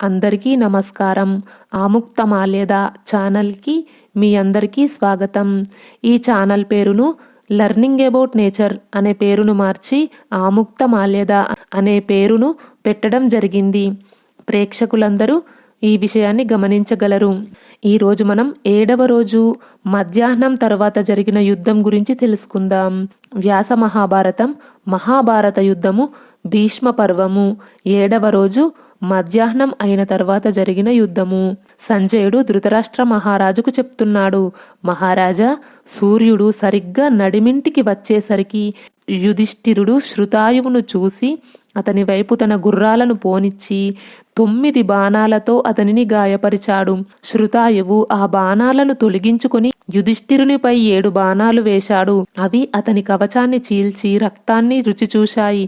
అందరికీ నమస్కారం. ఆముక్తమాల్యద ఛానల్కి మీ అందరికీ స్వాగతం. ఈ ఛానల్ పేరును లర్నింగ్ అబౌట్ నేచర్ అనే పేరును మార్చి ఆముక్తమాల్యద అనే పేరును పెట్టడం జరిగింది. ప్రేక్షకులందరూ ఈ విషయాన్ని గమనించగలరు. ఈరోజు మనం ఏడవ రోజు మధ్యాహ్నం తర్వాత జరిగిన యుద్ధం గురించి తెలుసుకుందాం. వ్యాస మహాభారతం మహాభారత యుద్ధము భీష్మ పర్వము. ఏడవ రోజు మధ్యాహ్నం అయిన తర్వాత జరిగిన యుద్ధము. సంజయుడు ధృతరాష్ట్ర మహారాజుకు చెప్తున్నాడు మహారాజా సూర్యుడు సరిగ్గా నడిమింటికి వచ్చేసరికి యుధిష్ఠిరుడు శృతాయువును చూసి అతని వైపు తన గుర్రాలను పోనిచ్చి తొమ్మిది బాణాలతో అతనిని గాయపరిచాడు. శృతాయువు ఆ బాణాలను తొలగించుకుని యుధిష్ఠిరునిపై ఏడు బాణాలు వేశాడు. అవి అతని కవచాన్ని చీల్చి రక్తాన్ని రుచి చూశాయి.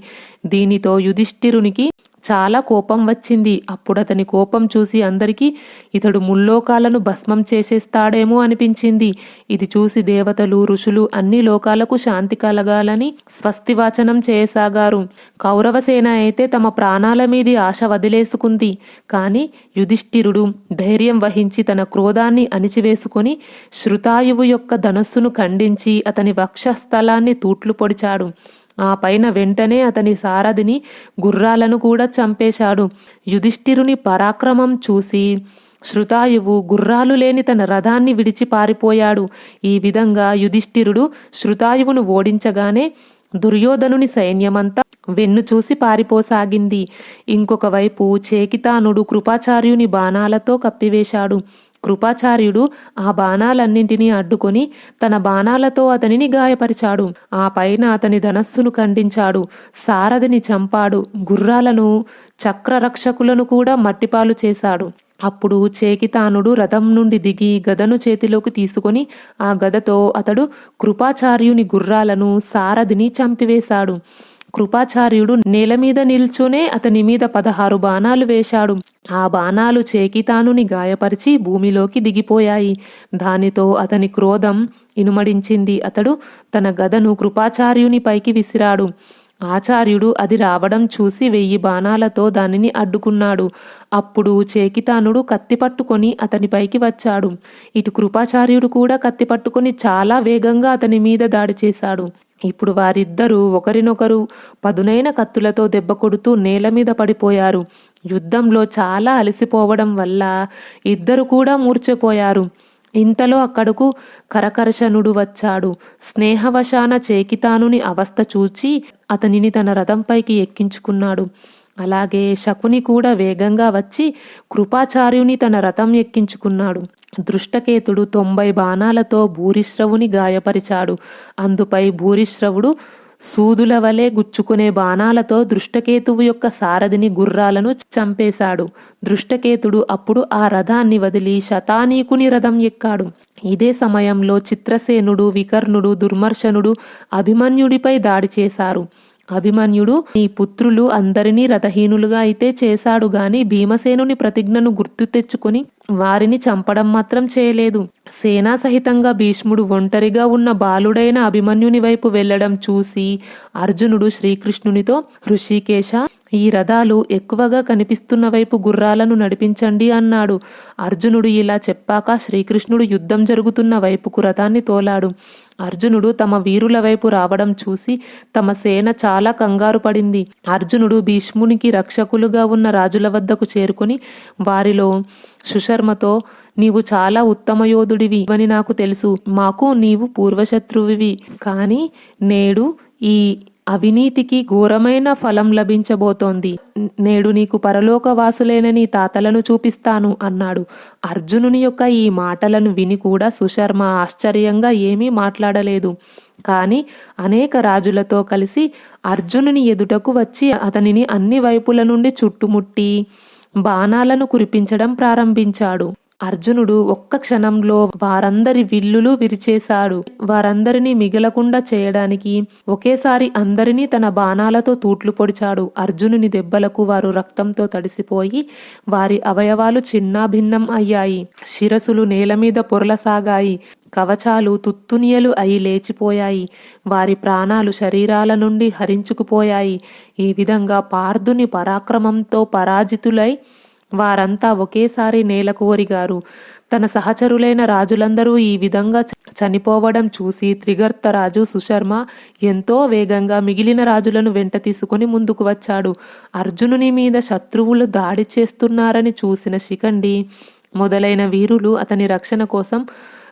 దీనితో యుధిష్ఠిరునికి చాలా కోపం వచ్చింది. అప్పుడు అతని కోపం చూసి అందరికీ ఇతడు ముల్లోకాలను భస్మం చేసేస్తాడేమో అనిపించింది. ఇది చూసి దేవతలు ఋషులు అన్ని లోకాలకు శాంతి కలగాలని స్వస్తివాచనం చేయసాగారు. కౌరవసేన అయితే తమ ప్రాణాల మీది ఆశ వదిలేసుకుంది. కానీ యుధిష్ఠిరుడు ధైర్యం వహించి తన క్రోధాన్ని అణిచివేసుకుని శృతాయువు యొక్క ధనస్సును ఖండించి అతని వక్షస్థలాన్ని తూట్లు పొడిచాడు. ఆ పైన వెంటనే అతని సారథిని గుర్రాలను కూడా చంపేశాడు. యుధిష్ఠిరుని పరాక్రమం చూసి శృతాయువు గుర్రాలు లేని తన రథాన్ని విడిచి పారిపోయాడు. ఈ విధంగా యుధిష్ఠిరుడు శృతాయువును ఓడించగానే దుర్యోధనుని సైన్యమంతా వెన్ను చూసి పారిపోసాగింది. ఇంకొక వైపు చేకితానుడు కృపాచార్యుని బాణాలతో కప్పివేశాడు. కృపాచార్యుడు ఆ బాణాలన్నింటినీ అడ్డుకొని తన బాణాలతో అతనిని గాయపరిచాడు. ఆ పైన అతని ధనస్సును ఖండించాడు. సారథిని చంపాడు. గుర్రాలను చక్రరక్షకులను కూడా మట్టిపాలు చేశాడు. అప్పుడు చేకితానుడు రథం నుండి దిగి గదను చేతిలోకి తీసుకొని ఆ గదతో అతడు కృపాచార్యుని గుర్రాలను సారథిని చంపివేశాడు. కృపాచార్యుడు నేల మీద నిల్చునే అతని మీద పదహారు బాణాలు వేశాడు. ఆ బాణాలు చేకితానుని గాయపరిచి భూమిలోకి దిగిపోయాయి. దానితో అతని క్రోధం ఇనుమడించింది. అతడు తన గదను కృపాచార్యుని పైకి విసిరాడు. ఆచార్యుడు అది రావడం చూసి వెయ్యి బాణాలతో దానిని అడ్డుకున్నాడు. అప్పుడు చేకితానుడు కత్తి పట్టుకొని అతనిపైకి వచ్చాడు. ఇటు కృపాచార్యుడు కూడా కత్తి పట్టుకొని చాలా వేగంగా అతని మీద దాడి చేశాడు. ఇప్పుడు వారిద్దరూ ఒకరినొకరు పదునైన కత్తులతో దెబ్బ కొడుతూ నేల మీద పడిపోయారు. యుద్ధంలో చాలా అలసిపోవడం వల్ల ఇద్దరు కూడా మూర్చపోయారు ఇంతలో అక్కడకు కరకర్షణుడు వచ్చాడు. స్నేహవశాన చేకితానుని అవస్థ చూచి అతనిని తన రథంపైకి ఎక్కించుకున్నాడు. అలాగే శకుని కూడా వేగంగా వచ్చి కృపాచార్యుని తన రథం ఎక్కించుకున్నాడు. దృష్టకేతుడు తొంభై బాణాలతో భూరిశ్రవుని గాయపరిచాడు. అందుపై భూరిశ్రవుడు సూదుల వలె గుచ్చుకునే బాణాలతో దృష్టకేతువు యొక్క సారథిని గుర్రాలను చంపేశాడు. దృష్టకేతుడు అప్పుడు ఆ రథాన్ని వదిలి శతానీకుని రథం ఎక్కాడు. ఇదే సమయంలో చిత్రసేనుడు వికర్ణుడు దుర్మర్శనుడు అభిమన్యుడిపై దాడి చేశారు. అభిమన్యుడు నీ పుత్రులు అందరినీ రథహీనులుగా అయితే చేశాడు గాని భీమసేనుని ప్రతిజ్ఞను గుర్తు తెచ్చుకొని వారిని చంపడం మాత్రం చేయలేదు. సేనా సహితంగా భీష్ముడు ఒంటరిగా ఉన్న బాలుడైన అభిమన్యుని వైపు వెళ్ళడం చూసి అర్జునుడు శ్రీకృష్ణునితో ఋషికేశ ఈ రథాలు ఎక్కువగా కనిపిస్తున్న వైపు గుర్రాలను నడిపించండి అన్నాడు. అర్జునుడు ఇలా చెప్పాక శ్రీకృష్ణుడు యుద్ధం జరుగుతున్న వైపుకు రథాన్ని తోలాడు. అర్జునుడు తమ వీరుల వైపు రావడం చూసి తమ సేన చాలా కంగారు పడింది. అర్జునుడు భీష్మునికి రక్షకులుగా ఉన్న రాజుల వద్దకు చేరుకుని వారిలో సుశర్మతో నీవు చాలా ఉత్తమ యోధుడివి అని నాకు తెలుసు. మాకు నీవు పూర్వశత్రువివి. కానీ నేడు ఈ అవినీతికి ఘోరమైన ఫలం లభించబోతోంది. నేడు నీకు పరలోకవాసులైన నీ తాతలను చూపిస్తాను అన్నాడు. అర్జునుని యొక్క ఈ మాటలను విని కూడా సుశర్మ ఆశ్చర్యంగా ఏమీ మాట్లాడలేదు. కానీ అనేక రాజులతో కలిసి అర్జునుని ఎదుటకు వచ్చి అతనిని అన్ని వైపుల నుండి చుట్టుముట్టి బాణాలను కురిపించడం ప్రారంభించాడు. అర్జునుడు ఒక్క క్షణంలో వారందరి విల్లులు విరిచేశాడు. వారందరినీ మిగలకుండా చేయడానికి ఒకేసారి అందరినీ తన బాణాలతో తూట్లు పొడిచాడు. అర్జునుని దెబ్బలకు వారు రక్తంతో తడిసిపోయి వారి అవయవాలు చిన్నాభిన్నం అయ్యాయి. శిరసులు నేల మీద పొరలసాగాయి. కవచాలు తుత్తునియలు అయి లేచిపోయాయి. వారి ప్రాణాలు శరీరాల నుండి హరించుకుపోయాయి. ఈ విధంగా పార్థుని పరాక్రమంతో పరాజితులై వారంతా ఒకేసారి నేలకోరిగారు తన సహచరులైన రాజులందరూ ఈ విధంగా చనిపోవడం చూసి త్రిగర్తరాజు సుశర్మ ఎంతో వేగంగా మిగిలిన రాజులను వెంట తీసుకుని ముందుకు వచ్చాడు. అర్జునుని మీద శత్రువులు దాడి చేస్తున్నారని చూసిన శిఖండి మొదలైన వీరులు అతని రక్షణ కోసం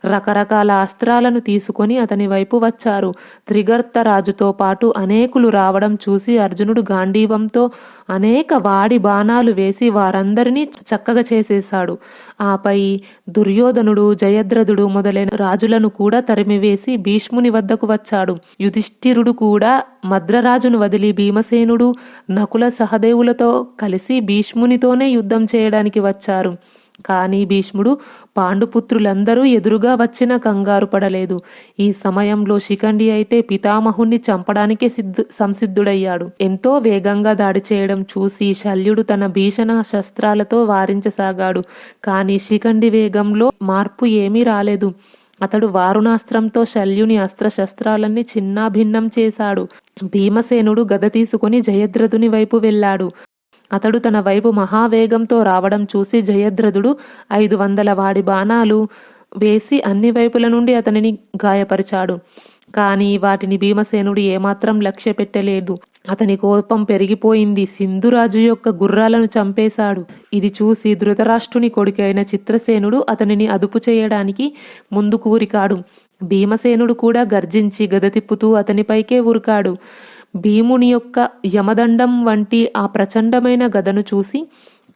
రకరకాల అస్త్రాలను తీసుకొని అతని వైపు వచ్చారు. త్రిగర్త రాజుతో పాటు అనేకులు రావడం చూసి అర్జునుడు గాంధీవంతో అనేక వాడి బాణాలు వేసి వారందరినీ చక్కగా చేసేశాడు. ఆపై దుర్యోధనుడు జయద్రథుడు మొదలైన రాజులను కూడా తరిమివేసి భీష్ముని వద్దకు వచ్చాడు. యుధిష్ఠిరుడు కూడా మద్రరాజును వదిలి భీమసేనుడు నకుల సహదేవులతో కలిసి భీష్మునితోనే యుద్ధం చేయడానికి వచ్చారు. కానీ భీష్ముడు పాండుపుత్రులందరూ ఎదురుగా వచ్చిన కంగారు పడలేదు. ఈ సమయంలో శిఖండి అయితే పితామహుణ్ణి చంపడానికే సిద్ధు సంసిద్ధుడయ్యాడు. ఎంతో వేగంగా దాడి చేయడం చూసి శల్యుడు తన భీషణ శస్త్రాలతో వారించసాగాడు. కానీ శిఖండి వేగంలో మార్పు ఏమీ రాలేదు. అతడు వారుణాస్త్రంతో శల్యుని అస్త్రశస్త్రాలన్నీ చిన్నాభిన్నం చేశాడు. భీమసేనుడు గద తీసుకుని జయద్రథుని వైపు వెళ్ళాడు. అతడు తన వైపు మహావేగంతో రావడం చూసి జయద్రథుడు ఐదు వందల వాడి బాణాలు వేసి అన్ని వైపుల నుండి అతనిని గాయపరిచాడు. కానీ వాటిని భీమసేనుడు ఏమాత్రం లక్ష్య పెట్టలేదు. అతని కోపం పెరిగిపోయింది. సింధురాజు యొక్క గుర్రాలను చంపేశాడు. ఇది చూసి ధృతరాష్ట్రుని కొడుకైన చిత్రసేనుడు అతనిని అదుపు చేయడానికి ముందు కూరికాడు. భీమసేనుడు కూడా గర్జించి గద తిప్పుతూ అతనిపైకే ఉరికాడు భీముని యొక్క యమదండం వంటి ఆ ప్రచండమైన గదను చూసి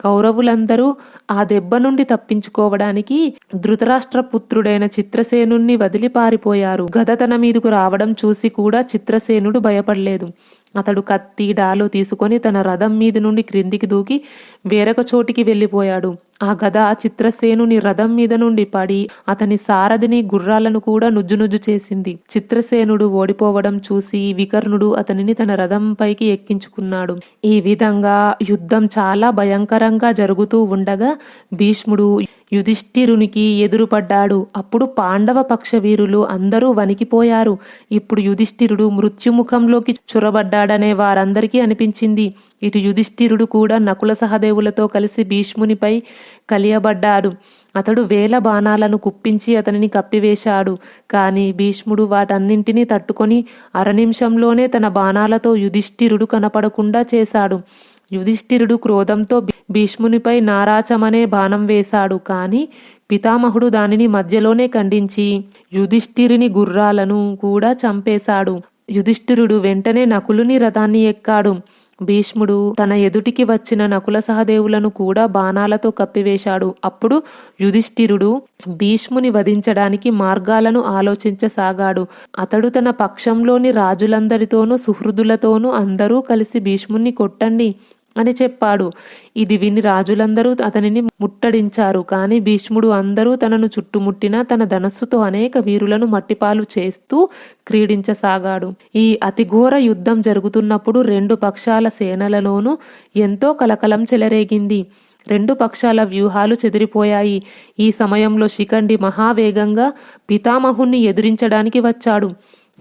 కౌరవులందరూ ఆ దెబ్బ నుండి తప్పించుకోవడానికి ధృతరాష్ట్ర పుత్రుడైన చిత్రసేనుణ్ణి వదిలి పారిపోయారు గద తన మీదకు రావడం చూసి కూడా చిత్రసేనుడు భయపడలేదు. అతడు కత్తి డాలు తీసుకొని తన రథం మీద నుండి క్రిందికి దూకి వేరొక చోటికి వెళ్ళిపోయాడు. ఆ గద చిత్రసేనుని రథం మీద నుండి పడి అతని సారథిని గుర్రాలను కూడా నుజ్జునుజ్జు చేసింది. చిత్రసేనుడు ఓడిపోవడం చూసి వికర్ణుడు అతనిని తన రథంపైకి ఎక్కించుకున్నాడు. ఈ విధంగా యుద్ధం చాలా భయంకరంగా జరుగుతూ ఉండగా భీష్ముడు యుధిష్ఠిరునికి ఎదురుపడ్డాడు. అప్పుడు పాండవ పక్ష వీరులు అందరూ వణికిపోయారు. ఇప్పుడు యుధిష్ఠిరుడు మృత్యుముఖంలోకి చొరబడ్డాడనే వారందరికీ అనిపించింది. ఇటు యుధిష్ఠిరుడు కూడా నకుల సహదేవులతో కలిసి భీష్మునిపై కలియబడ్డాడు. అతడు వేల బాణాలను కుప్పించి అతనిని కప్పివేశాడు. కానీ భీష్ముడు వాటన్నింటినీ తట్టుకొని అరనిమిషంలోనే తన బాణాలతో యుధిష్ఠిరుడు కనపడకుండా చేశాడు. యుధిష్ఠిరుడు క్రోధంతో భీష్మునిపై నారాచమనే బాణం వేశాడు. కాని పితామహుడు దానిని మధ్యలోనే ఖండించి యుధిష్ఠిరుని గుర్రాలను కూడా చంపేశాడు. యుధిష్ఠిరుడు వెంటనే నకులుని రథాన్ని ఎక్కాడు. భీష్ముడు తన ఎదుటికి వచ్చిన నకుల సహదేవులను కూడా బాణాలతో కప్పివేశాడు. అప్పుడు యుధిష్ఠిరుడు భీష్ముని వధించడానికి మార్గాలను ఆలోచించసాగాడు. అతడు తన పక్షంలోని రాజులందరితోనూ సుహృదులతోనూ అందరూ కలిసి భీష్ముని కొట్టండి. అని చెప్పాడు. ఇది విని రాజులందరూ అతనిని ముట్టడించారు. కానీ భీష్ముడు అందరూ తనను చుట్టుముట్టిన తన ధనస్సుతో అనేక వీరులను మట్టిపాలు చేస్తూ క్రీడించసాగాడు. ఈ అతిఘోర యుద్ధం జరుగుతున్నప్పుడు రెండు పక్షాల సేనలలోనూ ఎంతో కలకలం చెలరేగింది. రెండు పక్షాల వ్యూహాలు చెదిరిపోయాయి. ఈ సమయంలో శిఖండి మహావేగంగా పితామహుణ్ణి ఎదిరించడానికి వచ్చాడు.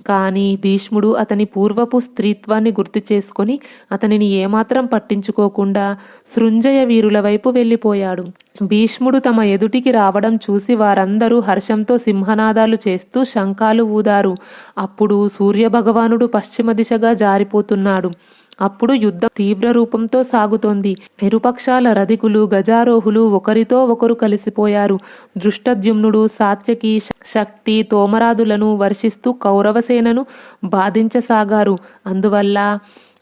కానీ భీష్ముడు అతని పూర్వపు స్త్రీత్వాన్ని గుర్తు చేసుకొని అతనిని ఏమాత్రం పట్టించుకోకుండా సృంజయ వీరుల వైపు వెళ్ళిపోయాడు. భీష్ముడు తమ ఎదుటికి రావడం చూసి వారందరూ హర్షంతో సింహనాదాలు చేస్తూ శంఖాలు ఊదారు. అప్పుడు సూర్యభగవానుడు పశ్చిమ దిశగా జారిపోతున్నాడు. అప్పుడు యుద్ధం తీవ్ర రూపంతో సాగుతోంది. ఇరుపక్షాల రధికులు గజారోహులు ఒకరితో ఒకరు కలిసిపోయారు. దృష్టద్యుమ్నుడు సాత్యకి శక్తి తోమరాదులను వర్షిస్తూ కౌరవసేనను బాధించసాగారు. అందువల్ల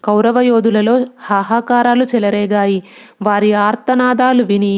కౌరవ యోధులలో హాహాకారాలు చెలరేగాయి. వారి ఆర్తనాదాలు విని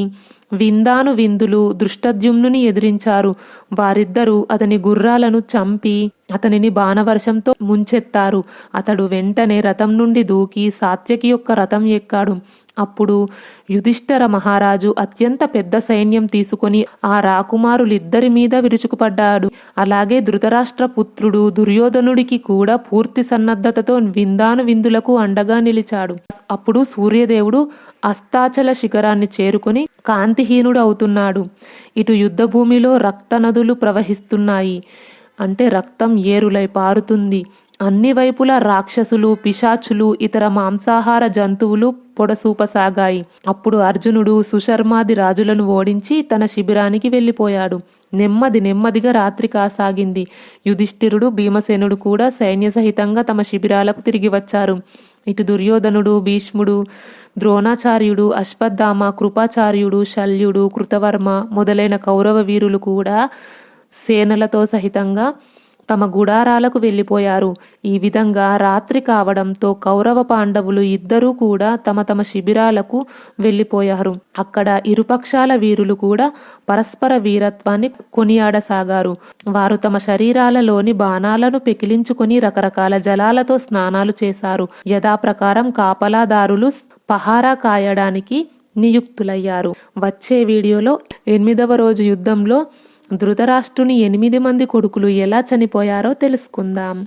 విందాను విందులు దృష్టద్యుమ్నుని ఎదిరించారు. వారిద్దరూ అతని గుర్రాలను చంపి అతనిని బాణవర్షంతో ముంచెత్తారు. అతడు వెంటనే రథం నుండి దూకి సాత్యకి యొక్క రథం ఎక్కాడు. అప్పుడు యుధిష్ఠర మహారాజు అత్యంత పెద్ద సైన్యం తీసుకొని ఆ రాకుమారులిద్దరి మీద విరుచుకుపడ్డాడు. అలాగే ధృతరాష్ట్ర పుత్రుడు దుర్యోధనుడికి కూడా పూర్తి సన్నద్ధతతో విందాను విందులకు అండగా నిలిచాడు. అప్పుడు సూర్యదేవుడు అస్తాచల శిఖరాన్ని చేరుకొని కాంతిహీనుడు అవుతున్నాడు. ఇటు యుద్ధభూమిలో రక్త నదులు ప్రవహిస్తున్నాయి. అంటే రక్తం ఏరులై పారుతుంది. అన్ని వైపులా రాక్షసులు పిశాచులు ఇతర మాంసాహార జంతువులు పొడసూపసాగాయి. అప్పుడు అర్జునుడు సుశర్మాది రాజులను ఓడించి తన శిబిరానికి వెళ్ళిపోయాడు. నెమ్మది నెమ్మదిగా రాత్రి కాసాగింది. యుధిష్ఠిరుడు భీమసేనుడు కూడా సైన్య సహితంగా తమ శిబిరాలకు తిరిగి వచ్చారు. ఇటు దుర్యోధనుడు భీష్ముడు ద్రోణాచార్యుడు అశ్వత్థామ కృపాచార్యుడు శల్యుడు కృతవర్మ మొదలైన కౌరవ వీరులు కూడా సేనలతో సహితంగా తమ గుడారాలకు వెళ్ళిపోయారు. ఈ విధంగా రాత్రి కావడంతో కౌరవ పాండవులు ఇద్దరూ కూడా తమ తమ శిబిరాలకు వెళ్ళిపోయారు. అక్కడ ఇరుపక్షాల వీరులు కూడా పరస్పర వీరత్వాన్ని కొనియాడసాగారు. వారు తమ శరీరాలలోని బాణాలను పెకిలించుకొని రకరకాల జలాలతో స్నానాలు చేశారు. యథాప్రకారం కాపలాదారులు పహారా కాయడానికి నియుక్తులయ్యారు. వచ్చే వీడియోలో ఎనిమిదవ రోజు యుద్ధంలో ధృతరాష్ట్రుని ఎనిమిది మంది కొడుకులు ఎలా చనిపోయారో తెలుసుకుందాం.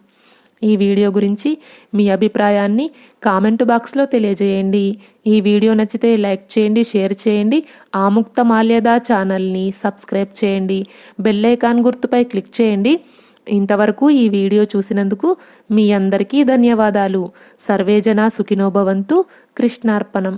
ఈ వీడియో గురించి మీ అభిప్రాయాన్ని కామెంట్ బాక్స్లో తెలియజేయండి. ఈ వీడియో నచ్చితే లైక్ చేయండి షేర్ చేయండి ఆముక్త మాల్యదా ఛానల్ని సబ్స్క్రైబ్ చేయండి బెల్ ఐకాన్ గుర్తుపై క్లిక్ చేయండి. ఇంతవరకు ఈ వీడియో చూసినందుకు మీ అందరికీ ధన్యవాదాలు. సర్వేజన సుఖినోభవంతు కృష్ణార్పణం.